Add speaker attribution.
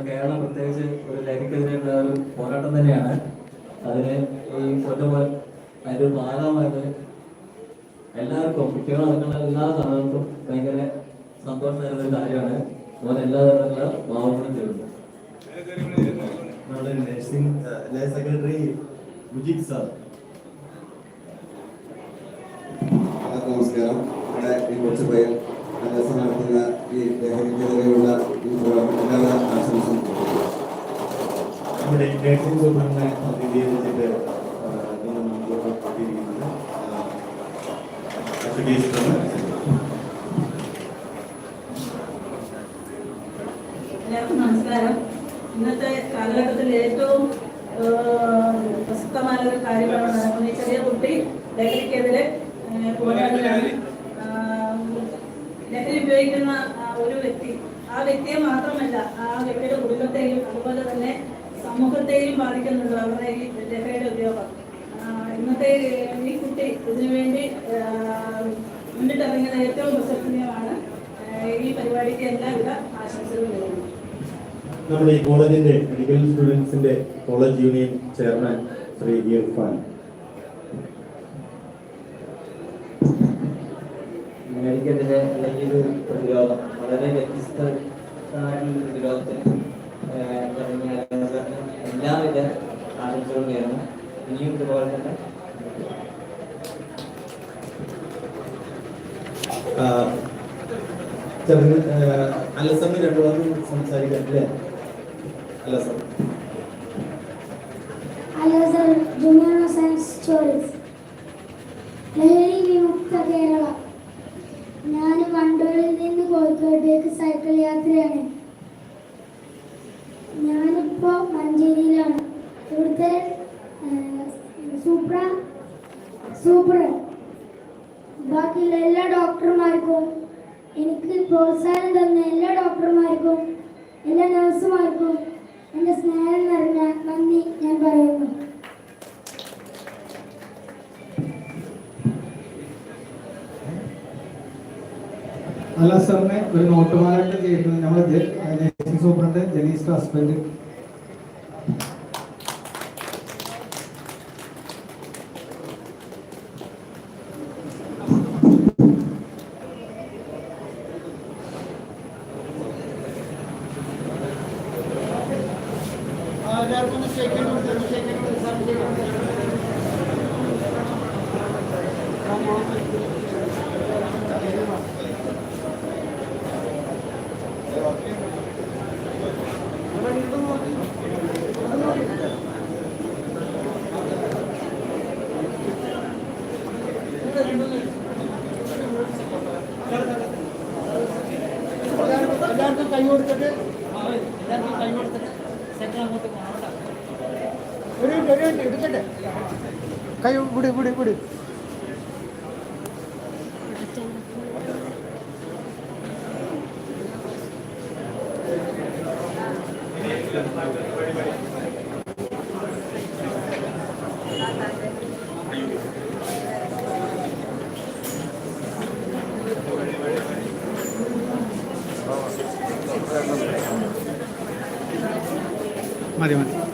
Speaker 1: നമ്മുടെ കേരളം പ്രത്യേകിച്ച് ഒരു ലഹരിക്കെതിരെയുള്ള ഒരു പോരാട്ടം തന്നെയാണ്. അതിന് ഈ കൊല്ലം അതിന്റെ ഒരു ഭാഗമായിട്ട് എല്ലാവർക്കും കുട്ടികളടക്കമുള്ള എല്ലാ സമയത്തും ഭയങ്കര സന്തോഷം തരുന്ന ഒരു കാര്യമാണ്. അതുപോലെ എല്ലാ തരത്തിലുള്ള ഭാവങ്ങളും ചെയ്യുന്നു
Speaker 2: നമ്മുടെ നഴ്സിംഗ് സെക്രട്ടറി മുജിത് സാർ.
Speaker 3: നമസ്കാരം. ഇവിടെ ഈ കുറച്ച് പേർ നടത്തുന്ന ഈ ലഹരിക്കെതിരെയുള്ള ഈ പോരാട്ടം.
Speaker 2: നമ്മുടെ നഴ്സിംഗ് സൂപ്രണ്ടിനെ പ്രതിനിധീകരിച്ചിട്ട് ആ, അഷുകേഷ് ആണ്.
Speaker 4: എല്ലാവർക്കും നമസ്കാരം. ഇന്നത്തെ കാലഘട്ടത്തിൽ ഏറ്റവും പ്രസക്തമായ ഒരു കാര്യമാണ് നടക്കുന്നത് ചെറിയ കുട്ടി ലഹരിക്കെതിരെ ലഹരി ഉപയോഗിക്കുന്ന ഒരു വ്യക്തി ആ വ്യക്തിയെ മാത്രമല്ല ആ വ്യക്തിയുടെ കുടുംബത്തെയും അതുപോലെ സമൂഹത്തെയും ബാധിക്കുന്നുണ്ട്. അവരുടെ ഈ ലഹരിയുടെ ഉപയോഗം. ഇന്നത്തെ ഈ കുട്ടി ഇതിനുവേണ്ടി മുന്നിട്ടിറങ്ങുന്ന മുന്നിട്ടിറങ്ങിയത് ഏറ്റവും പ്രശംസനീയമാണ് ഈ പരിപാടിക്ക് എല്ലാവിധ ആശംസകളും നേരുന്നു.
Speaker 2: നമ്മുടെ ഈ കോളേജിന്റെ medical സ്റ്റുഡൻസിന്റെ college union chairman Shri Irfan
Speaker 1: മെഡിക്കലിന്റെ അല്ലെങ്കിൽ ഒരു പ്രതിരോധം. വളരെ വ്യത്യസ്തമായിട്ടുള്ള ഒരു പ്രതിരോധത്തിന് എല്ലാവിധ ആശംസകളും നേരുന്നു. ഇനിയും ഇതുപോലെ തന്നെ
Speaker 2: അലസമ്മ രണ്ടു വാക്ക് സംസാരിക്കാം അല്ലേ? അലസം
Speaker 5: ഹലോ സർ ജുമിയാന സയൻസ് സ്റ്റോറീസ്. ലഹരി വിമുക്ത കേരള. ഞാൻ വണ്ടൂരിൽ നിന്ന് കോഴിക്കോട്ടേക്ക് സൈക്കിൾ യാത്രയാണ്. ഞാനിപ്പോൾ മഞ്ചേരിയിലാണ്. ഇവിടുത്തെ സൂപ്ര സൂപ്പർ ബാക്കിയുള്ള എല്ലാ ഡോക്ടർമാർക്കും എനിക്ക് പ്രോത്സാഹനം തന്ന എല്ലാ ഡോക്ടർമാർക്കും എല്ലാ നഴ്സുമാർക്കും എന്റെ സ്നേഹം നിറഞ്ഞ നന്ദി ഞാൻ പറയുന്നു.
Speaker 6: അല്ല സാറിനെ ഒരു നോട്ടുമാരായിട്ട് ചെയ്യുന്നത്. നമ്മുടെ സൂപ്രണ്ട് ജനീസ് ഹസ്ബൻഡ്.
Speaker 7: എല്ലാവർക്കും കൈ കൊടുത്തിട്ട് എല്ലാവർക്കും കൈ കൊടുത്തിട്ട് സെറ്റ് അങ്ങോട്ട് മാറണ്ട ഒരു മിനിറ്റ് ഒരു മിനിറ്റ് എടുക്കട്ടെ. കൈ വിട് വിട് വിട്. മതി മതി